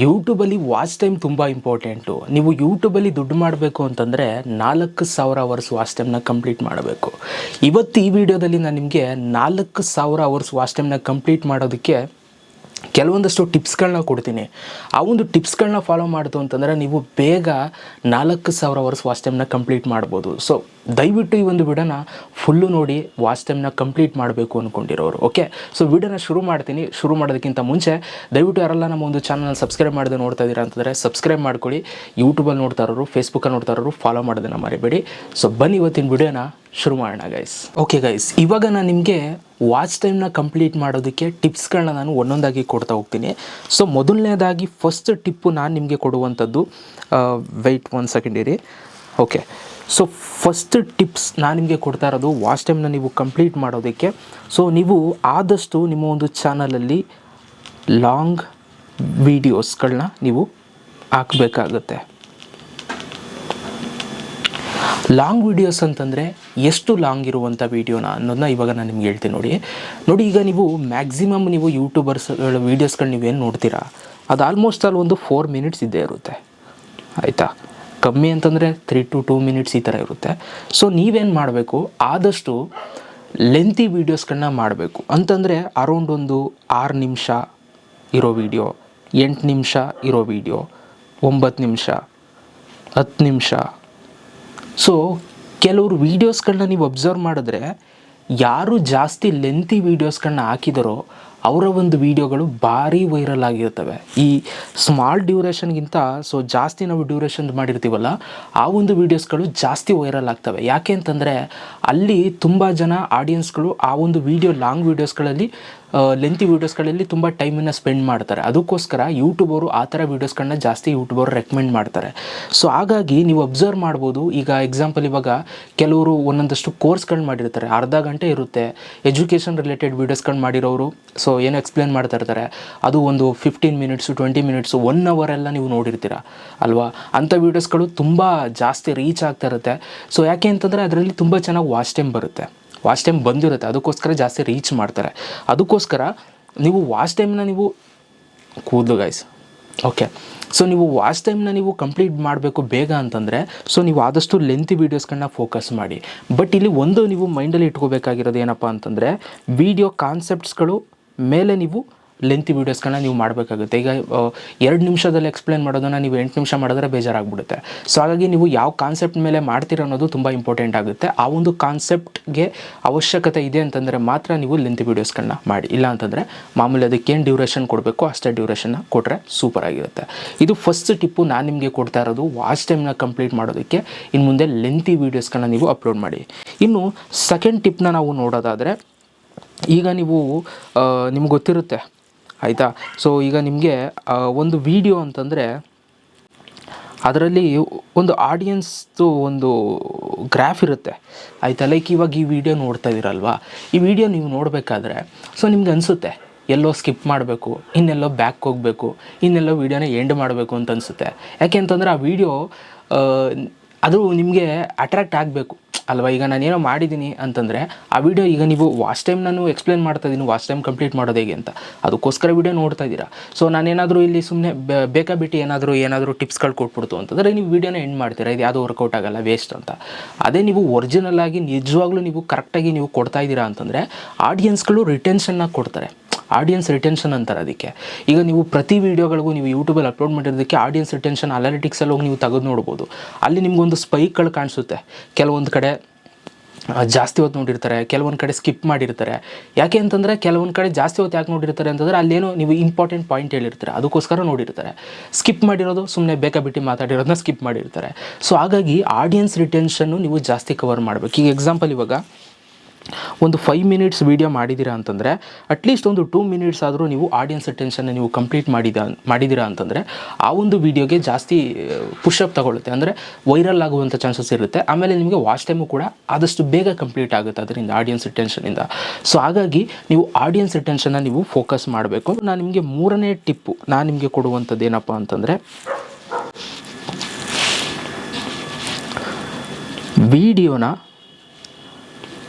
ಯೂಟ್ಯೂಬಲ್ಲಿ watch time ತುಂಬ important. ನೀವು ಯೂಟ್ಯೂಬಲ್ಲಿ ದುಡ್ಡು ಮಾಡಬೇಕು ಅಂತಂದರೆ ನಾಲ್ಕು ಸಾವಿರ ಅವರ್ಸ್ ವಾಚ್ ಟೈಮ್ನ ಕಂಪ್ಲೀಟ್ ಮಾಡಬೇಕು. ಇವತ್ತು ಈ ವಿಡಿಯೋದಲ್ಲಿ ನಾನು ನಿಮಗೆ ನಾಲ್ಕು ಸಾವಿರ ಅವರ್ಸ್ ವಾಚ್ ಟೈಮ್ನ ಕಂಪ್ಲೀಟ್ ಮಾಡೋದಕ್ಕೆ ಕೆಲವೊಂದಷ್ಟು ಟಿಪ್ಸ್ಗಳನ್ನ ಕೊಡ್ತೀನಿ. ಆ ಒಂದು ಟಿಪ್ಸ್ಗಳನ್ನ ಫಾಲೋ ಮಾಡಿತು ಅಂತಂದರೆ ನೀವು ಬೇಗ ನಾಲ್ಕು ಸಾವಿರ ಅವರ್ಸ್ ವಾಚ್ ಟೈಮ್ನ ಕಂಪ್ಲೀಟ್ ಮಾಡ್ಬೋದು. ಸೊ, ದಯವಿಟ್ಟು ಈ ಒಂದು ವಿಡಿಯೋನ ಫುಲ್ಲು ನೋಡಿ ವಾಚ್ ಟೈಮ್ನ ಕಂಪ್ಲೀಟ್ ಮಾಡಬೇಕು ಅಂದ್ಕೊಂಡಿರೋರು ಓಕೆ? ಸೊ, ವಿಡಿಯೋನ ಶುರು ಮಾಡ್ತೀನಿ. ಶುರು ಮಾಡೋದಕ್ಕಿಂತ ಮುಂಚೆ ದಯವಿಟ್ಟು ಯಾರೆಲ್ಲ ನಮ್ಮ ಒಂದು ಚಾನಲ್ ಸಬ್ಸ್ಕ್ರೈಬ್ ಮಾಡದೆ ನೋಡ್ತಾ ಇದ್ದೀರಾ ಅಂತಂದರೆ ಸಬ್ಸ್ಕ್ರೈಬ್ ಮಾಡ್ಕೊಳ್ಳಿ. ಯೂಟ್ಯೂಬಲ್ಲಿ ನೋಡ್ತಾ ಇರೋರು, ಫೇಸ್ಬುಕ್ಕಲ್ಲಿ ನೋಡ್ತಾ ಇರೋರು ಫಾಲೋ ಮಾಡೋದನ್ನ ಮರಿಬೇಡಿ. ಸೊ, ಬನ್ನಿ ಇವತ್ತಿನ ವಿಡಿಯೋನ ಶುರು ಮಾಡೋಣ ಗೈಸ್ ಓಕೆ ಗೈಸ್ ಇವಾಗ ನಾನು ನಿಮಗೆ ವಾಚ್ ಟೈಮ್ನ ಕಂಪ್ಲೀಟ್ ಮಾಡೋದಕ್ಕೆ ಟಿಪ್ಸ್ಗಳನ್ನ ನಾನು ಒಂದೊಂದಾಗಿ ಕೊಡ್ತಾ ಹೋಗ್ತೀನಿ. ಸೊ ಮೊದಲನೇದಾಗಿ ಫಸ್ಟ್ ಟಿಪ್ಪು ನಾನು ನಿಮಗೆ ಕೊಡುವಂಥದ್ದು ವೆಯ್ಟ್ ಒನ್ ಸೆಕೆಂಡ್ ಇರಿ. ಓಕೆ ಸೊ ಫಸ್ಟ್ ಟಿಪ್ಸ್ ನಾನು ನಿಮಗೆ ಕೊಡ್ತಾ ಇರೋದು ವಾಚ್ ಟೈಮ್ನ ನೀವು ಕಂಪ್ಲೀಟ್ ಮಾಡೋದಕ್ಕೆ. ಸೊ ನೀವು ಆದಷ್ಟು ನಿಮ್ಮ ಒಂದು ಚಾನಲಲ್ಲಿ ಲಾಂಗ್ ವೀಡಿಯೋಸ್ಗಳನ್ನ ನೀವು ಹಾಕಬೇಕಾಗತ್ತೆ. ಲಾಂಗ್ ವೀಡಿಯೋಸ್ ಅಂತಂದರೆ ಎಷ್ಟು ಲಾಂಗ್ ಇರುವಂಥ ವೀಡಿಯೋನ ಅನ್ನೋದನ್ನ ಇವಾಗ ನಾನು ನಿಮ್ಗೆ ಹೇಳ್ತೀನಿ ನೋಡಿ. ನೋಡಿ, ಈಗ ನೀವು ಮ್ಯಾಕ್ಸಿಮಮ್ ನೀವು ಯೂಟ್ಯೂಬರ್ಸ್ ವೀಡಿಯೋಸ್ಗಳು ನೀವೇನು ನೋಡ್ತೀರಾ? ಅದು ಆಲ್ಮೋಸ್ಟ್ ಅಲ್ಲಿ ಒಂದು ಫೋರ್ ಮಿನಿಟ್ಸ್ ಇದ್ದೇ ಇರುತ್ತೆ. ಆಯಿತಾ? ಕಮ್ಮಿ ಅಂತಂದರೆ ತ್ರೀ ಟು ಟೂ ಮಿನಿಟ್ಸ್ ಈ ಥರ ಇರುತ್ತೆ. ಸೊ ನೀವೇನು ಮಾಡಬೇಕು? ಆದಷ್ಟು ಲೆಂತಿ ವೀಡಿಯೋಸ್ಗಳನ್ನ ಮಾಡಬೇಕು. ಅಂತಂದರೆ ಅರೌಂಡ್ ಒಂದು ಆರು ನಿಮಿಷ ಇರೋ ವೀಡಿಯೋ ಎಂಟು ನಿಮಿಷ ಇರೋ ವೀಡಿಯೋ ಒಂಬತ್ತು ನಿಮಿಷ, ಹತ್ತು ನಿಮಿಷ. ಸೊ ಕೆಲವರು ವೀಡಿಯೋಸ್ಗಳನ್ನ ನೀವು ಅಬ್ಸರ್ವ್ ಮಾಡಿದ್ರೆ ಯಾರು ಜಾಸ್ತಿ ಲೆಂತಿ ವೀಡಿಯೋಸ್ಗಳನ್ನ ಹಾಕಿದರೋ ಅವರ ಒಂದು ವೀಡಿಯೋಗಳು ಭಾರಿ ವೈರಲ್ ಆಗಿರ್ತವೆ. ಈ ಸ್ಮಾಲ್ ಡ್ಯೂರೇಷನ್ಗಿಂತ ಸೊ ಜಾಸ್ತಿ ನಾವು ಡ್ಯೂರೇಷನ್ ಮಾಡಿರ್ತೀವಲ್ಲ, ಆ ಒಂದು ವೀಡಿಯೋಸ್ಗಳು ಜಾಸ್ತಿ ವೈರಲ್ ಆಗ್ತವೆ. ಯಾಕೆ ಅಂತಂದರೆ ಅಲ್ಲಿ ತುಂಬ ಜನ ಆಡಿಯನ್ಸ್ಗಳು ಆ ಒಂದು ವೀಡಿಯೋ ಲಾಂಗ್ ವೀಡಿಯೋಸ್ಗಳಲ್ಲಿ ಲೆಂತಿ ವೀಡಿಯೋಸ್ಗಳಲ್ಲಿ ತುಂಬ ಟೈಮನ್ನು ಸ್ಪೆಂಡ್ ಮಾಡ್ತಾರೆ. ಅದಕ್ಕೋಸ್ಕರ ಯೂಟ್ಯೂಬರು ಆ ಥರ ವೀಡಿಯೋಸ್ಗಳನ್ನ ಜಾಸ್ತಿ ಯೂಟ್ಯೂಬರು ರೆಕಮೆಂಡ್ ಮಾಡ್ತಾರೆ. ಸೊ ಹಾಗಾಗಿ ನೀವು ಅಬ್ಸರ್ವ್ ಮಾಡ್ಬೋದು. ಈಗ ಎಕ್ಸಾಂಪಲ್ ಇವಾಗ ಕೆಲವರು ಒಂದೊಂದಷ್ಟು ಕೋರ್ಸ್ಗಳು ಮಾಡಿರ್ತಾರೆ. ಅರ್ಧ ಗಂಟೆ ಇರುತ್ತೆ. ಎಜುಕೇಷನ್ ರಿಲೇಟೆಡ್ ವೀಡಿಯೋಸ್ಗಳು ಮಾಡಿರೋರು ಸೊ ಏನು ಎಕ್ಸ್ಪ್ಲೇನ್ ಮಾಡ್ತಾ ಇರ್ತಾರೆ. ಅದು ಒಂದು fifteen minutes twenty minutes one hour ಎಲ್ಲ ನೀವು ನೋಡಿರ್ತೀರ. ಅಲ್ವಾ? ಅಂಥ ವೀಡಿಯೋಸ್ಗಳು ತುಂಬ ಜಾಸ್ತಿ ರೀಚ್ ಆಗ್ತಾ ಇರುತ್ತೆ. ಸೊ ಯಾಕೆ ಅಂತಂದರೆ ಅದರಲ್ಲಿ ತುಂಬ ಚೆನ್ನಾಗಿ ವಾಚ್ ಟೈಮ್ ಬರುತ್ತೆ. ವಾಚ್ ಟೈಮ್ ಬಂದಿರುತ್ತೆ, ಅದಕ್ಕೋಸ್ಕರ ಜಾಸ್ತಿ ರೀಚ್ ಮಾಡ್ತಾರೆ. ಅದಕ್ಕೋಸ್ಕರ ನೀವು ವಾಚ್ ಟೈಮ್ನ ನೀವು ಕೂದಲು ಗೈಸ್ ಓಕೆ ಸೊ ನೀವು ವಾಚ್ ಟೈಮ್ನ ನೀವು ಕಂಪ್ಲೀಟ್ ಮಾಡಬೇಕು ಬೇಗ ಅಂತಂದರೆ ಸೊ ನೀವು ಆದಷ್ಟು ಲೆಂತಿ ವೀಡಿಯೋಸ್ಗಳನ್ನ ಫೋಕಸ್ ಮಾಡಿ. ಬಟ್ ಇಲ್ಲಿ ಒಂದು ನೀವು ಮೈಂಡಲ್ಲಿ ಇಟ್ಕೋಬೇಕಾಗಿರೋದು ಏನಪ್ಪ ಅಂತಂದರೆ ವಿಡಿಯೋ ಕಾನ್ಸೆಪ್ಟ್ಸ್ಗಳು ಮೇಲೆ ನೀವು ಲೆಂತಿ ವೀಡಿಯೋಸ್ಗಳನ್ನ ನೀವು ಮಾಡಬೇಕಾಗುತ್ತೆ. ಈಗ ಎರಡು ನಿಮಿಷದಲ್ಲಿ ಎಕ್ಸ್ಪ್ಲೇನ್ ಮಾಡೋದನ್ನು ನೀವು ಎಂಟು ನಿಮಿಷ ಮಾಡಿದ್ರೆ ಬೇಜಾರಾಗ್ಬಿಡುತ್ತೆ. ಸೊ ಹಾಗಾಗಿ ನೀವು ಯಾವ ಕಾನ್ಸೆಪ್ಟ್ ಮೇಲೆ ಮಾಡ್ತೀರ ಅನ್ನೋದು ತುಂಬ ಇಂಪಾರ್ಟೆಂಟ್ ಆಗುತ್ತೆ. ಆ ಒಂದು ಕಾನ್ಸೆಪ್ಟ್ಗೆ ಅವಶ್ಯಕತೆ ಇದೆ ಅಂತಂದರೆ ಮಾತ್ರ ನೀವು ಲೆಂತಿ ವೀಡಿಯೋಸ್ಗಳನ್ನ ಮಾಡಿ. ಇಲ್ಲ ಅಂತಂದರೆ ಮಾಮೂಲಿ ಅದಕ್ಕೇನು ಡ್ಯೂರೇಷನ್ ಕೊಡಬೇಕು, ಅಷ್ಟೇ ಡ್ಯೂರೇಷನ್ನ ಕೊಟ್ಟರೆ ಸೂಪರ್ ಆಗಿರುತ್ತೆ. ಇದು ಫಸ್ಟ್ ಟಿಪ್ಪು ನಾನು ನಿಮಗೆ ಕೊಡ್ತಾ ಇರೋದು ವಾಚ್ ಟೈಮ್ನ ಕಂಪ್ಲೀಟ್ ಮಾಡೋದಕ್ಕೆ ಇನ್ನು ಮುಂದೆ ಲೆಂತಿ ವೀಡಿಯೋಸ್ಗಳನ್ನ ನೀವು ಅಪ್ಲೋಡ್ ಮಾಡಿ. ಇನ್ನು ಸೆಕೆಂಡ್ ಟಿಪ್ನ ನಾವು ನೋಡೋದಾದರೆ, ಈಗ ನೀವು ನಿಮ್ಗೆ ಗೊತ್ತಿರುತ್ತೆ ಆಯಿತಾ? ಸೊ ಈಗ ನಿಮಗೆ ಒಂದು ವಿಡಿಯೋ ಅಂತಂದರೆ, ಅದರಲ್ಲಿ ಒಂದು ಆಡಿಯನ್ಸ್ದು ಒಂದು ಗ್ರಾಫ್ ಇರುತ್ತೆ. ಆಯಿತಾ? ಲೈಕ್ ಇವಾಗ ಈ ವಿಡಿಯೋ ನೋಡ್ತಾ ಇದ್ದೀರಲ್ವಾ ಈ ವಿಡಿಯೋ ನೀವು ನೋಡಬೇಕಾದ್ರೆ ಸೊ ನಿಮ್ಗೆ ಅನಿಸುತ್ತೆ, ಎಲ್ಲೋ ಸ್ಕಿಪ್ ಮಾಡಬೇಕು, ಇನ್ನೆಲ್ಲೋ ಬ್ಯಾಕ್ ಹೋಗಬೇಕು, ಇನ್ನೆಲ್ಲೋ ವೀಡಿಯೋನ ಎಂಡ್ ಮಾಡಬೇಕು ಅಂತ ಅನಿಸುತ್ತೆ. ಯಾಕೆ ಅಂತಂದರೆ, ಆ ವಿಡಿಯೋ ಅದು ನಿಮಗೆ ಅಟ್ರಾಕ್ಟ್ ಆಗಬೇಕು. ಅಲ್ವಾ, ಈಗ ನಾನೇನೋ ಮಾಡಿದ್ದೀನಿ ಅಂತಂದರೆ ಆ ವಿಡಿಯೋ ಈಗ ನೀವು ವಾಚ್ ಟೈಮ್ ನಾನು ಎಕ್ಸ್ಪ್ಲೇನ್ ಮಾಡ್ತಾ ಇದ್ದೀನಿ ವಾಚ್ ಟೈಮ್ ಕಂಪ್ಲೀಟ್ ಮಾಡೋದು ಹೇಗೆ ಅಂತ. ಅದಕ್ಕೋಸ್ಕರ ವಿಡಿಯೋ ನೋಡ್ತಾ ಇದ್ದೀರಾ. ಸೊ ನಾನೇನಾದರೂ ಇಲ್ಲಿ ಸುಮ್ಮನೆ ಬೇಕಾಬಿಟ್ಟು ಏನಾದರೂ ಏನಾದರೂ ಟಿಪ್ಸ್ಗಳು ಕೊಟ್ಬಿಡ್ತು ಅಂತಂದರೆ ನೀವು ವಿಡಿಯೋನ ಎಂಡ್ ಮಾಡ್ತೀರಾ. ಇದು ಯಾವುದೂ ವರ್ಕೌಟ್ ಆಗಲ್ಲ ವೇಸ್ಟ್ ಅಂತ. ಅದೇ ನೀವು ಒರಿಜಿನಲ್ ಆಗಿ ನಿಜವಾಗ್ಲೂ ನೀವು ಕರೆಕ್ಟಾಗಿ ನೀವು ಕೊಡ್ತಾ ಇದ್ದೀರಾ ಅಂತಂದರೆ ಆಡಿಯನ್ಸ್ಗಳು ರಿಟೆನ್ಷನ್ನ ಕೊಡ್ತಾರೆ. ಆಡಿಯನ್ಸ್ ರಿಟೆನ್ಷನ್ ಅಂತಾರೆ ಅದಕ್ಕೆ. ಈಗ ನೀವು ಪ್ರತಿ ವೀಡಿಯೋಗಳಿಗೂ ನೀವು ಯೂಟ್ಯೂಬಲ್ಲಿ ಅಪ್ಲೋಡ್ ಮಾಡಿರೋದಕ್ಕೆ ಆಡಿಯನ್ಸ್ ರಿಟೆನ್ಷನ್ ಅನಾಲಿಟಿಕ್ಸಲ್ಲಿ ಹೋಗಿ ನೀವು ತೆಗೆದು ನೋಡ್ಬೋದು. ಅಲ್ಲಿ ನಿಮಗೊಂದು ಸ್ಪೈಕ್ಗಳು ಕಾಣಿಸುತ್ತೆ. ಕೆಲವೊಂದು ಕಡೆ ಜಾಸ್ತಿ ಹೊತ್ತು ನೋಡಿರ್ತಾರೆ, ಕೆಲವೊಂದು ಕಡೆ ಸ್ಕಿಪ್ ಮಾಡಿರ್ತಾರೆ. ಯಾಕೆ ಅಂತಂದರೆ ಕೆಲವೊಂದು ಕಡೆ ಜಾಸ್ತಿ ಹೊತ್ತು ಯಾಕೆ ನೋಡಿರ್ತಾರೆ ಅಂತಂದರೆ ಅಲ್ಲೇನೋ ನೀವು ಇಂಪಾರ್ಟೆಂಟ್ ಪಾಯಿಂಟ್ ಹೇಳಿರ್ತಾರೆ, ಅದಕ್ಕೋಸ್ಕರ ನೋಡಿರ್ತಾರೆ. ಸ್ಕಿಪ್ ಮಾಡಿರೋದು ಸುಮ್ಮನೆ ಬೇಕಾಬಿಟ್ಟು ಮಾತಾಡಿರೋದನ್ನ ಸ್ಕಿಪ್ ಮಾಡಿರ್ತಾರೆ. ಸೊ ಹಾಗಾಗಿ ಆಡಿಯನ್ಸ್ ರಿಟೆನ್ಷನ್ನು ನೀವು ಜಾಸ್ತಿ ಕವರ್ ಮಾಡಬೇಕು. ಈಗ ಎಕ್ಸಾಂಪಲ್ ಇವಾಗ ಒಂದು ಫೈವ್ ಮಿನಿಟ್ಸ್ ವೀಡಿಯೋ ಮಾಡಿದ್ದೀರಾ ಅಂತಂದರೆ ಅಟ್ಲೀಸ್ಟ್ ಒಂದು ಟೂ ಮಿನಿಟ್ಸ್ ಆದರೂ ನೀವು ಆಡಿಯನ್ಸ್ ಅಟೆನ್ಷನ್ನ ನೀವು ಕಂಪ್ಲೀಟ್ ಮಾಡಿದ ಮಾಡಿದ್ದೀರಾ ಅಂತಂದರೆ, ಆ ಒಂದು ವೀಡಿಯೋಗೆ ಜಾಸ್ತಿ ಪುಷಪ್ ತಗೊಳ್ಳುತ್ತೆ. ಅಂದರೆ ವೈರಲ್ ಆಗುವಂಥ ಚಾನ್ಸಸ್ ಇರುತ್ತೆ. ಆಮೇಲೆ ನಿಮಗೆ ವಾಚ್ ಟೈಮು ಕೂಡ ಆದಷ್ಟು ಬೇಗ ಕಂಪ್ಲೀಟ್ ಆಗುತ್ತೆ ಅದರಿಂದ ಆಡಿಯನ್ಸ್ ಅಟೆನ್ಷನಿಂದ ಸೊ ಹಾಗಾಗಿ ನೀವು ಆಡಿಯನ್ಸ್ ಅಟೆನ್ಷನ್ನ ನೀವು ಫೋಕಸ್ ಮಾಡಬೇಕು. ನಾನು ನಿಮಗೆ ಮೂರನೇ ಟಿಪ್ಪು ನಾನು ನಿಮಗೆ ಕೊಡುವಂಥದ್ದು ಏನಪ್ಪ ಅಂತಂದರೆ ವಿಡಿಯೋನ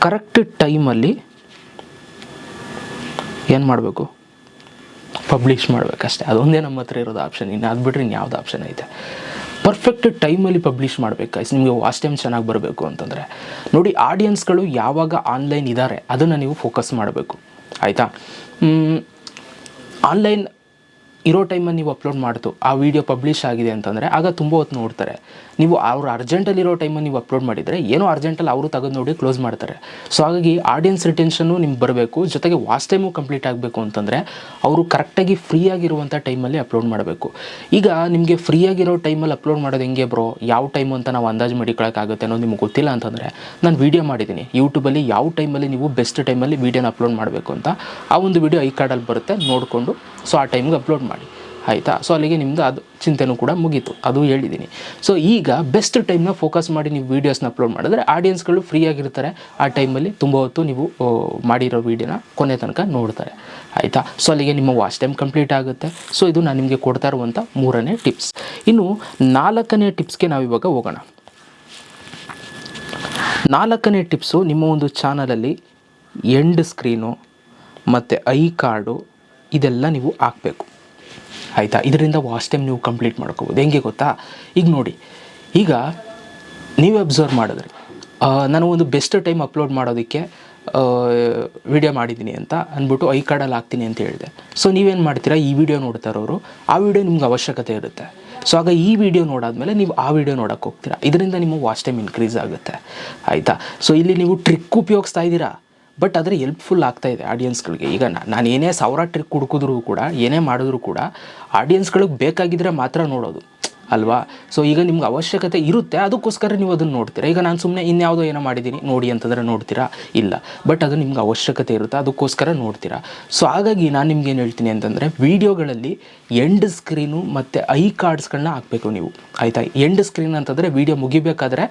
ಕರೆಕ್ಟ್ ಟೈಮಲ್ಲಿ ಏನು ಮಾಡಬೇಕು? ಪಬ್ಲಿಷ್ ಮಾಡಬೇಕಷ್ಟೇ. ಅದೊಂದೇ ನಮ್ಮ ಹತ್ರ ಇರೋದು ಆಪ್ಷನ್ ಇನ್ನು ಅದು ಬಿಟ್ಟರೆ ಇನ್ಯಾವುದು ಆಪ್ಷನ್ ಐತೆ? ಪರ್ಫೆಕ್ಟ್ ಟೈಮಲ್ಲಿ ಪಬ್ಲಿಷ್ ಮಾಡಬೇಕು ನಿಮಗೆ ವಾಚ್ ಟೈಮ್ ಚೆನ್ನಾಗಿ ಬರಬೇಕು ಅಂತಂದರೆ. ನೋಡಿ ಆಡಿಯನ್ಸ್ಗಳು ಯಾವಾಗ ಆನ್ಲೈನ್ ಇದ್ದಾರೆ ಅದನ್ನು ನೀವು ಫೋಕಸ್ ಮಾಡಬೇಕು. ಆಯಿತಾ? ಆನ್ಲೈನ್ ಇರೋ ಟೈಮಲ್ಲಿ ನೀವು ಅಪ್ಲೋಡ್ ಮಾಡ್ತು ಆ ವಿಡಿಯೋ ಪಬ್ಲಿಷ್ ಆಗಿದೆ ಅಂತಂದರೆ ಆಗ ತುಂಬ ಹೊತ್ತು ನೋಡ್ತಾರೆ. ನೀವು ಅವ್ರು ಅರ್ಜೆಂಟಲ್ಲಿ ಇರೋ ಟೈಮಲ್ಲಿ ನೀವು ಅಪ್ಲೋಡ್ ಮಾಡಿದರೆ ಏನೋ ಅರ್ಜೆಂಟಲ್ಲಿ ಅವರು ತೆಗೆದು ನೋಡಿ ಕ್ಲೋಸ್ ಮಾಡ್ತಾರೆ. ಸೊ ಹಾಗಾಗಿ ಆಡಿಯನ್ಸ್ ರಿಟೆನ್ಷನ್ನು ನಿಮ್ಗೆ ಬರಬೇಕು, ಜೊತೆಗೆ ವಾಚ್ ಟೈಮು ಕಂಪ್ಲೀಟ್ ಆಗಬೇಕು ಅಂತಂದರೆ ಅವರು ಕರೆಕ್ಟಾಗಿ ಫ್ರೀ ಆಗಿರುವಂಥ ಟೈಮಲ್ಲಿ ಅಪ್ಲೋಡ್ ಮಾಡಬೇಕು. ಈಗ ನಿಮಗೆ ಫ್ರೀ ಆಗಿರೋ ಟೈಮಲ್ಲಿ ಅಪ್ಲೋಡ್ ಮಾಡೋದು ಹೆಂಗೆ ಬ್ರೋ ಯಾವ ಟೈಮು ಅಂತ ನಾವು ಅಂದಾಜು ಮಾಡಿಕೊಳ್ಳೋಕ್ಕಾಗುತ್ತೆ ಅನ್ನೋದು ನಿಮ್ಗೆ ಗೊತ್ತಿಲ್ಲ ಅಂತಂದರೆ ನಾನು ವೀಡಿಯೋ ಮಾಡಿದ್ದೀನಿ ಯೂಟ್ಯೂಬಲ್ಲಿ ಯಾವ ಟೈಮಲ್ಲಿ ನೀವು ಬೆಸ್ಟ್ ಟೈಮಲ್ಲಿ ವೀಡಿಯೋನ ಅಪ್ಲೋಡ್ ಮಾಡಬೇಕು ಅಂತ ಆ ಒಂದು ವೀಡಿಯೋ ಐ ಕಾರ್ಡಲ್ಲಿ ಬರುತ್ತೆ, ನೋಡಿಕೊಂಡು. ಸೊ ಆ ಟೈಮ್ಗೆ ಅಪ್ಲೋಡ್ ಮಾಡಿ. ಆಯಿತಾ? ಸೊ ಅಲ್ಲಿಗೆ ನಿಮ್ಮದು ಅದು ಚಿಂತೆನೂ ಕೂಡ ಮುಗೀತು. ಅದು ಹೇಳಿದ್ದೀನಿ ಸೊ ಈಗ ಬೆಸ್ಟ್ ಟೈಮ್ನ ಫೋಕಸ್ ಮಾಡಿ ನೀವು ವೀಡಿಯೋಸ್ನ ಅಪ್ಲೋಡ್ ಮಾಡಿದ್ರೆ ಆಡಿಯನ್ಸ್ಗಳು ಫ್ರೀ ಆಗಿರ್ತಾರೆ. ಆ ಟೈಮಲ್ಲಿ ತುಂಬ ಹೊತ್ತು ನೀವು ಮಾಡಿರೋ ವೀಡಿಯೋನ ಕೊನೆ ತನಕ ನೋಡ್ತಾರೆ. ಆಯಿತಾ? ಸೊ ಅಲ್ಲಿಗೆ ನಿಮ್ಮ ವಾಚ್ ಟೈಮ್ ಕಂಪ್ಲೀಟ್ ಆಗುತ್ತೆ. ಸೊ ಇದು ನಾನು ನಿಮಗೆ ಕೊಡ್ತಾ ಇರುವಂಥ ಮೂರನೇ ಟಿಪ್ಸ್ ಇನ್ನು ನಾಲ್ಕನೇ ಟಿಪ್ಸ್ಗೆ ನಾವು ಇವಾಗ ಹೋಗೋಣ. ನಾಲ್ಕನೇ ಟಿಪ್ಸು ನಿಮ್ಮ ಒಂದು ಚಾನಲಲ್ಲಿ ಎಂಡ್ ಸ್ಕ್ರೀನು ಮತ್ತು ಐ ಕಾರ್ಡು ಇದೆಲ್ಲ ನೀವು ಹಾಕಬೇಕು. ಆಯಿತಾ? ಇದರಿಂದ ವಾಚ್ ಟೈಮ್ ನೀವು ಕಂಪ್ಲೀಟ್ ಮಾಡ್ಕೋಬೋದು. ಹೆಂಗೆ ಗೊತ್ತಾ? ಈಗ ನೋಡಿ, ಈಗ ನೀವು ಅಬ್ಸರ್ವ್ ಮಾಡಿದ್ರಿ ನಾನು ಒಂದು ಬೆಸ್ಟ್ ಟೈಮ್ ಅಪ್ಲೋಡ್ ಮಾಡೋದಕ್ಕೆ ವಿಡಿಯೋ ಮಾಡಿದ್ದೀನಿ ಅಂತ ಅಂದ್ಬಿಟ್ಟು ಐ ಕಾರ್ಡಲ್ಲಿ ಹಾಕ್ತೀನಿ ಅಂತ ಹೇಳಿದೆ. ಸೊ ನೀವೇನು ಮಾಡ್ತೀರಾ? ಈ ವಿಡಿಯೋ ನೋಡ್ತಾ ಇರೋರು, ಆ ವಿಡಿಯೋ ನಿಮ್ಗೆ ಅವಶ್ಯಕತೆ ಇರುತ್ತೆ. ಸೊ ಆಗ ಈ ವಿಡಿಯೋ ನೋಡಾದ್ಮೇಲೆ ನೀವು ಆ ವಿಡಿಯೋ ನೋಡೋಕ್ಕೆ ಹೋಗ್ತೀರಾ. ಇದರಿಂದ ನಿಮ್ಮ ವಾಚ್ ಟೈಮ್ ಇನ್ಕ್ರೀಸ್ ಆಗುತ್ತೆ. ಆಯಿತಾ? ಸೊ ಇಲ್ಲಿ ನೀವು ಟ್ರಿಕ್ ಉಪಯೋಗಿಸ್ತಾ ಇದ್ದೀರಾ? ಬಟ್ ಆದರೆ ಹೆಲ್ಪ್ಫುಲ್ ಆಗ್ತಾ ಇದೆ ಆಡಿಯನ್ಸ್ಗಳಿಗೆ ಈಗ ನಾನು ಏನೇ ಸಾವಿರ ಟ್ರಿಕ್ ಹುಡುಕಿದ್ರು ಕೂಡ, ಏನೇ ಮಾಡಿದ್ರು ಕೂಡ ಆಡಿಯನ್ಸ್ಗಳಿಗೆ ಬೇಕಾಗಿದ್ದರೆ ಮಾತ್ರ ನೋಡೋದು. ಅಲ್ವಾ? ಸೊ ಈಗ ನಿಮ್ಗೆ ಅವಶ್ಯಕತೆ ಇರುತ್ತೆ, ಅದಕ್ಕೋಸ್ಕರ ನೀವು ಅದನ್ನು ನೋಡ್ತೀರಾ? ಈಗ ನಾನು ಸುಮ್ಮನೆ ಇನ್ಯಾವುದೋ ಏನೋ ಮಾಡಿದ್ದೀನಿ ನೋಡಿ ಅಂತಂದರೆ ನೋಡ್ತೀರಾ? ಇಲ್ಲ. ಬಟ್ ಅದು ನಿಮ್ಗೆ ಅವಶ್ಯಕತೆ ಇರುತ್ತೆ, ಅದಕ್ಕೋಸ್ಕರ ನೋಡ್ತೀರಾ? ಸೊ ಹಾಗಾಗಿ ನಾನು ನಿಮ್ಗೆ ಏನು ಹೇಳ್ತೀನಿ ಅಂತಂದರೆ, ವೀಡಿಯೋಗಳಲ್ಲಿ ಎಂಡ್ ಸ್ಕ್ರೀನು ಮತ್ತು ಐ ಕಾರ್ಡ್ಸ್ಗಳನ್ನ ಹಾಕಬೇಕು ನೀವು. ಆಯಿತಾ? ಎಂಡ್ ಸ್ಕ್ರೀನ್ ಅಂತಂದರೆ ವೀಡಿಯೋ ಮುಗಿಬೇಕಾದ್ರೆ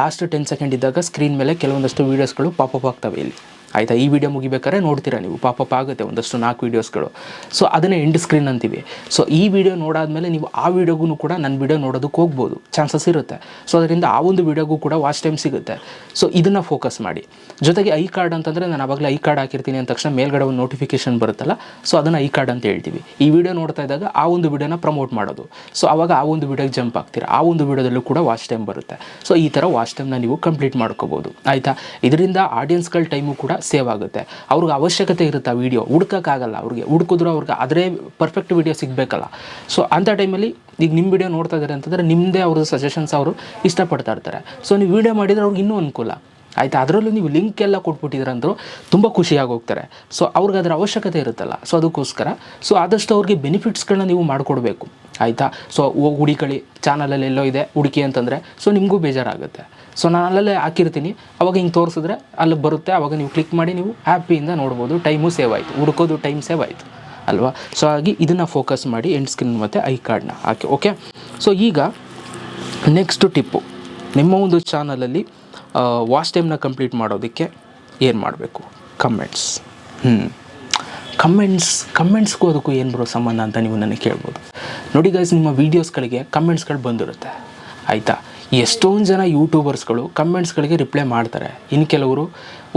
ಲಾಸ್ಟ್ ಟೆನ್ ಸೆಕೆಂಡ್ ಇದ್ದಾಗ ಸ್ಕ್ರೀನ್ ಮೇಲೆ ಕೆಲವೊಂದಷ್ಟು ವೀಡಿಯೋಸ್ಗಳು ಪಾಪಪ್ ಆಗ್ತವೆ ಇಲ್ಲಿ. ಆಯಿತಾ? ಈ ವಿಡಿಯೋ ಮುಗಿಬೇಕಾದ್ರೆ ನೋಡ್ತೀರಾ ನೀವು. ಪಾಪ ಆಗುತ್ತೆ ಒಂದಷ್ಟು ನಾಲ್ಕು ವೀಡಿಯೋಸ್ಗಳು ಸೊ ಅದನ್ನೇ ಎಂಡ್ ಸ್ಕ್ರೀನ್ ಅಂತೀವಿ. ಸೊ ಈ ವಿಡಿಯೋ ನೋಡಾದಮೇಲೆ ನೀವು ಆ ವಿಡಿಯೋಗೂ ಕೂಡ ನನ್ನ ವಿಡಿಯೋ ನೋಡೋದಕ್ಕೆ ಹೋಗ್ಬೋದು. ಚಾನ್ಸಸ್ ಇರುತ್ತೆ. ಸೊ ಅದರಿಂದ ಆ ಒಂದು ವಿಡಿಯೋಗೂ ಕೂಡ ವಾಚ್ ಟೈಮ್ ಸಿಗುತ್ತೆ. ಸೊ ಇದನ್ನು ಫೋಕಸ್ ಮಾಡಿ. ಜೊತೆಗೆ ಐ ಕಾರ್ಡ್ ಅಂತಂದರೆ ನಾನು ಆವಾಗಲೇ ಐ ಕಾರ್ಡ್ ಹಾಕಿರ್ತೀನಿ ಅಂದ ತಕ್ಷಣ ಮೇಲ್ಗಡೆ ಒಂದು ನೋಟಿಫಿಕೇಶನ್ ಬರುತ್ತಲ್ಲ ಸೊ ಅದನ್ನು ಐ ಕಾರ್ಡ್ ಅಂತ ಹೇಳ್ತೀವಿ. ಈ ವಿಡಿಯೋ ನೋಡ್ತಾ ಇದ್ದಾಗ ಆ ಒಂದು ವಿಡಿಯೋನ ಪ್ರಮೋಟ್ ಮಾಡೋದು. ಸೊ ಆವಾಗ ಆ ಒಂದು ವಿಡಿಯೋಗೆ ಜಂಪ್ ಆಗ್ತೀರಾ. ಆ ಒಂದು ವಿಡಿಯೋದಲ್ಲೂ ಕೂಡ ವಾಚ್ ಟೈಮ್ ಬರುತ್ತೆ. ಸೊ ಈ ಥರ ವಾಚ್ ಟೈಮ್ನ ನೀವು ಕಂಪ್ಲೀಟ್ ಮಾಡ್ಕೋಬೋದು. ಆಯಿತಾ? ಇದರಿಂದ ಆಡಿಯನ್ಸ್ಗಳ ಟೈಮು ಕೂಡ ಸೇವ್ ಆಗುತ್ತೆ. ಅವ್ರಿಗೆ ಅವಶ್ಯಕತೆ ಇರುತ್ತೆ ಆ ವಿಡಿಯೋ ಹುಡ್ಕೋಕ್ಕಾಗಲ್ಲ ಅವ್ರಿಗೆ. ಹುಡ್ಕಿದ್ರು ಅವ್ರಿಗೆ ಅದೇ ಪರ್ಫೆಕ್ಟ್ ವಿಡಿಯೋ ಸಿಗಬೇಕಲ್ಲ. ಸೊ ಅಂಥ ಟೈಮಲ್ಲಿ ಈಗ ನಿಮ್ಮ ವಿಡಿಯೋ ನೋಡ್ತಾ ಇದ್ದಾರೆ ಅಂತಂದರೆ ನಿಮ್ಮದೇ ಅವ್ರದ್ದು ಸಜೆಷನ್ಸ್ ಅವರು ಇಷ್ಟಪಡ್ತಾ ಇರ್ತಾರೆ. ಸೊ ನೀವು ವಿಡಿಯೋ ಮಾಡಿದರೆ ಅವ್ರಿಗೆ ಇನ್ನೂ ಅನುಕೂಲ. ಆಯಿತಾ? ಅದರಲ್ಲೂ ನೀವು ಲಿಂಕ್ ಎಲ್ಲ ಕೊಟ್ಬಿಟ್ಟಿದ್ರೆ ಅಂದರು ತುಂಬ ಖುಷಿಯಾಗಿ ಹೋಗ್ತಾರೆ. ಸೊ ಅವ್ರಿಗೆ ಅದರ ಅವಶ್ಯಕತೆ ಇರುತ್ತಲ್ಲ. ಸೊ ಅದಕ್ಕೋಸ್ಕರ. ಸೊ ಆದಷ್ಟು ಅವ್ರಿಗೆ ಬೆನಿಫಿಟ್ಸ್ಗಳನ್ನ ನೀವು ಮಾಡಿಕೊಡ್ಬೇಕು. ಆಯಿತಾ? ಸೊ ಹೋಗಿ ಹುಡುಕಳಿ ಚಾನಲಲ್ಲಿ ಎಲ್ಲೋ ಇದೆ. ಹುಡುಕಿ ಅಂತಂದರೆ. ಸೊ ನಿಮಗೂ ಬೇಜಾರಾಗುತ್ತೆ. ಸೊ ನಾನು ಅಲ್ಲಲ್ಲೇ ಹಾಕಿರ್ತೀನಿ. ಅವಾಗ ಹಿಂಗೆ ತೋರಿಸಿದ್ರೆ ಅಲ್ಲಿ ಬರುತ್ತೆ. ಅವಾಗ ನೀವು ಕ್ಲಿಕ್ ಮಾಡಿ ನೀವು ಹ್ಯಾಪಿಯಿಂದ ನೋಡ್ಬೋದು. ಟೈಮು ಸೇವ್ ಆಯಿತು. ಹುಡ್ಕೋದು ಟೈಮ್ ಸೇವ್ ಆಯಿತು. ಅಲ್ವಾ? ಸೊ ಹಾಗೆ ಇದನ್ನು ಫೋಕಸ್ ಮಾಡಿ ಎಂಡ್ ಸ್ಕ್ರೀನ್ ಮತ್ತು ಐ ಕಾರ್ಡ್ನ ಹಾಕಿ. ಓಕೆ ಸೊ ಈಗ ನೆಕ್ಸ್ಟ್ ಟಿಪ್ಪು ನಿಮ್ಮ ಒಂದು ಚಾನಲಲ್ಲಿ ವಾಚ್ ಟೈಮ್ನ ಕಂಪ್ಲೀಟ್ ಮಾಡೋದಕ್ಕೆ ಏನು ಮಾಡಬೇಕು? ಕಮೆಂಟ್ಸ್ ಹ್ಞೂ ಕಮೆಂಟ್ಸ್ ಕಮೆಂಟ್ಸ್ಗೂ ಅದಕ್ಕೂ ಏನು ಬರೋ ಸಂಬಂಧ ಅಂತ ನೀವು ನನಗೆ ಕೇಳ್ಬೋದು. ನೋಡಿ ಗೈಸ್ ನಿಮ್ಮ ವೀಡಿಯೋಸ್ಗಳಿಗೆ ಕಮೆಂಟ್ಸ್ಗಳು ಬಂದಿರುತ್ತೆ. ಆಯಿತಾ? ಎಷ್ಟೊಂದು ಜನ ಯೂಟ್ಯೂಬರ್ಸ್ಗಳು ಕಮೆಂಟ್ಸ್ಗಳಿಗೆ ರಿಪ್ಲೈ ಮಾಡ್ತಾರೆ. ಇನ್ನು ಕೆಲವರು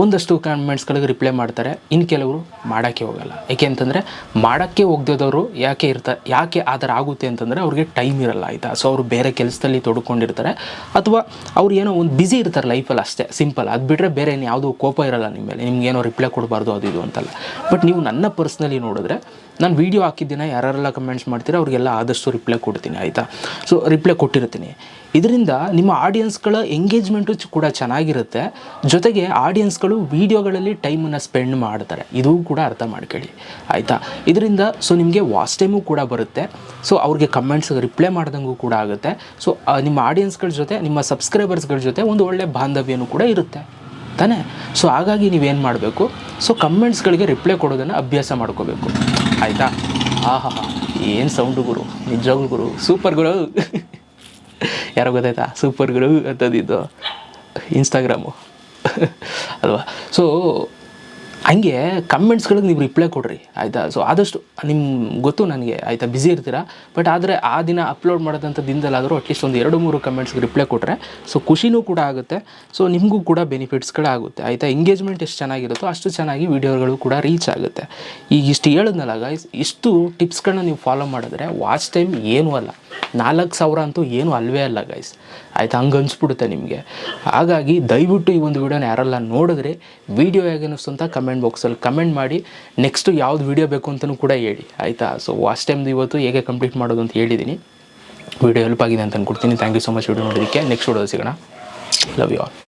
ಒಂದಷ್ಟು ಕಮೆಂಟ್ಸ್ಗಳಿಗೆ ರಿಪ್ಲೈ ಮಾಡ್ತಾರೆ. ಇನ್ನು ಕೆಲವರು ಮಾಡೋಕ್ಕೆ ಹೋಗಲ್ಲ. ಯಾಕೆ ಅಂತಂದರೆ ಮಾಡೋಕ್ಕೆ ಹೋಗ್ದೋದವರು ಯಾಕೆ ಇರ್ತಾರೆ ಯಾಕೆ ಆ ಥರ ಆಗುತ್ತೆ ಅಂತಂದರೆ ಅವ್ರಿಗೆ ಟೈಮ್ ಇರಲ್ಲ ಆಯಿತಾ? ಸೊ ಅವರು ಬೇರೆ ಕೆಲಸದಲ್ಲಿ ತೊಡ್ಕೊಂಡಿರ್ತಾರೆ. ಅಥವಾ ಅವ್ರು ಏನೋ ಒಂದು ಬ್ಯುಸಿ ಇರ್ತಾರೆ ಲೈಫಲ್ಲಿ ಅಷ್ಟೇ ಸಿಂಪಲ್ ಅದು ಬಿಟ್ಟರೆ ಬೇರೆ ಏನು ಯಾವುದೂ ಕೋಪ ಇರಲ್ಲ ನಿಮ್ಮ ಮೇಲೆ. ನಿಮ್ಗೆ ಏನೋ ರಿಪ್ಲೈ ಕೊಡಬಾರ್ದು, ಅದು ಇದು ಅಂತಲ್ಲ. ಬಟ್ ನೀವು ನನ್ನ ಪರ್ಸ್ನಲಿ ನೋಡಿದ್ರೆ ನಾನು ವೀಡಿಯೋ ಹಾಕಿದ್ದೀನಿ ಯಾರೆಲ್ಲ ಕಮೆಂಟ್ಸ್ ಮಾಡ್ತೀರಾ ಅವ್ರಿಗೆಲ್ಲ ಆದಷ್ಟು ರಿಪ್ಲೈ ಕೊಡ್ತೀನಿ, ಆಯಿತಾ? ಸೊ ರಿಪ್ಲೈ ಕೊಟ್ಟಿರ್ತೀನಿ. ಇದರಿಂದ ನಿಮ್ಮ ಆಡಿಯನ್ಸ್ಗಳ ಎಂಗೇಜ್ಮೆಂಟು ಕೂಡ ಚೆನ್ನಾಗಿರುತ್ತೆ. ಜೊತೆಗೆ ಆಡಿಯನ್ಸ್ಗಳು ವೀಡಿಯೋಗಳಲ್ಲಿ ಟೈಮನ್ನು ಸ್ಪೆಂಡ್ ಮಾಡ್ತಾರೆ. ಇದು ಕೂಡ ಅರ್ಥ ಮಾಡ್ಕೊಳ್ಳಿ. ಆಯಿತಾ? ಇದರಿಂದ ಸೊ ನಿಮಗೆ ವಾಸ್ ಟೈಮು ಕೂಡ ಬರುತ್ತೆ. ಸೊ ಅವ್ರಿಗೆ ಕಮೆಂಟ್ಸ್ಗೆ ರಿಪ್ಲೈ ಮಾಡ್ದಂಗೂ ಕೂಡ ಆಗುತ್ತೆ. ಸೊ ನಿಮ್ಮ ಆಡಿಯನ್ಸ್ಗಳ ಜೊತೆ, ನಿಮ್ಮ ಸಬ್ಸ್ಕ್ರೈಬರ್ಸ್ಗಳ ಜೊತೆ ಒಂದು ಒಳ್ಳೆ ಬಾಂಧವ್ಯನೂ ಕೂಡ ಇರುತ್ತೆ. ತಾನೇ? ಸೊ ಹಾಗಾಗಿ ನೀವೇನು ಮಾಡಬೇಕು? ಸೊ ಕಮೆಂಟ್ಸ್ಗಳಿಗೆ ರಿಪ್ಲೈ ಕೊಡೋದನ್ನು ಅಭ್ಯಾಸ ಮಾಡ್ಕೋಬೇಕು. ಆಯಿತಾ? ಆಹಾ, ಏನು ಸೌಂಡು ಗುರು? ನಿಜವಾಗ್ಲೂ ಗುರು. ಸೂಪರ್ ಗುರು. ಯಾರೋ ಗೊತ್ತಾಯ್ತಾ? ಸೂಪರ್ ಗುರು ಅಂತದಿದ್ದು ಇನ್ಸ್ಟಾಗ್ರಾಮು ಅಲ್ವಾ? ಸೊ ಹಂಗೆ ಕಮೆಂಟ್ಸ್ಗಳಿಗೆ ನೀವು ರಿಪ್ಲೈ ಕೊಡ್ರಿ, ಆಯಿತಾ? ಸೊ ಆದಷ್ಟು ನಿಮ್ಮ ಗೊತ್ತು ನನಗೆ, ಆಯಿತಾ? ಬ್ಯುಸಿ ಇರ್ತೀರಾ? ಬಟ್ ಆದರೆ ಆ ದಿನ ಅಪ್ಲೋಡ್ ಮಾಡೋದಂಥ ದಿನದಲ್ಲಾದರೂ ಅಟ್ಲೀಸ್ಟ್ ಒಂದು ಎರಡು, ಮೂರು ಕಮೆಂಟ್ಸ್ಗೆ ರಿಪ್ಲೈ ಕೊಟ್ಟರೆ ಸೊ ಖುಷಿನೂ ಕೂಡ ಆಗುತ್ತೆ. ಸೊ ನಿಮಗೂ ಕೂಡ ಬೆನಿಫಿಟ್ಸ್ಗಳಾಗುತ್ತೆ ಆಯಿತಾ? ಎಂಗೇಜ್ಮೆಂಟ್ ಎಷ್ಟು ಚೆನ್ನಾಗಿರುತ್ತೋ ಅಷ್ಟು ಚೆನ್ನಾಗಿ ವೀಡಿಯೋಗಳು ಕೂಡ ರೀಚ್ ಆಗುತ್ತೆ. ಈಗ ಇಷ್ಟು ಹೇಳಿದ್ನಲ್ಲ ಗೈಸ್ ಇಷ್ಟು ಟಿಪ್ಸ್ಗಳನ್ನ ನೀವು ಫಾಲೋ ಮಾಡಿದ್ರೆ ವಾಚ್ ಟೈಮ್ ಏನೂ ಅಲ್ಲ. ನಾಲ್ಕು ಸಾವಿರ ಅಂತೂ ಏನೂ ಅಲ್ವೇ ಅಲ್ಲ ಗೈಸ್ ಆಯಿತಾ? ಹಂಗೆ ಅನಿಸ್ಬಿಡುತ್ತೆ ನಿಮಗೆ. ಹಾಗಾಗಿ ದಯವಿಟ್ಟು ಈ ಒಂದು ವೀಡಿಯೋನ ಯಾರೆಲ್ಲ ನೋಡಿದ್ರೆ ವೀಡಿಯೋ ಹೇಗೆ ಅನ್ನಿಸ್ತು ಅಂತ ಕಮೆಂಟ್ ಬಾಕ್ಸಲ್ಲಿ ಕಮೆಂಟ್ ಮಾಡಿ ನೆಕ್ಸ್ಟು ಯಾವ್ದು ವಿಡಿಯೋ ಬೇಕು ಅಂತಲೂ ಕೂಡ ಹೇಳಿ, ಆಯಿತಾ? ಸೊ ವಾಚ್ ಟೈಮ್ದು ಇವತ್ತು ಹೇಗೆ ಕಂಪ್ಲೀಟ್ ಮಾಡೋದು ಅಂತ ಹೇಳಿದ್ದೀನಿ ವೀಡಿಯೋ ಹೆಲ್ಪ್ ಆಗಿದೆ ಅಂತ ಅಂದ್ಕೊಡ್ತೀನಿ thank you so much video ನೋಡೋದಕ್ಕೆ ನೆಕ್ಸ್ಟ್ ವೀಡಿಯೋ ಸಿಗೋಣ. Love you all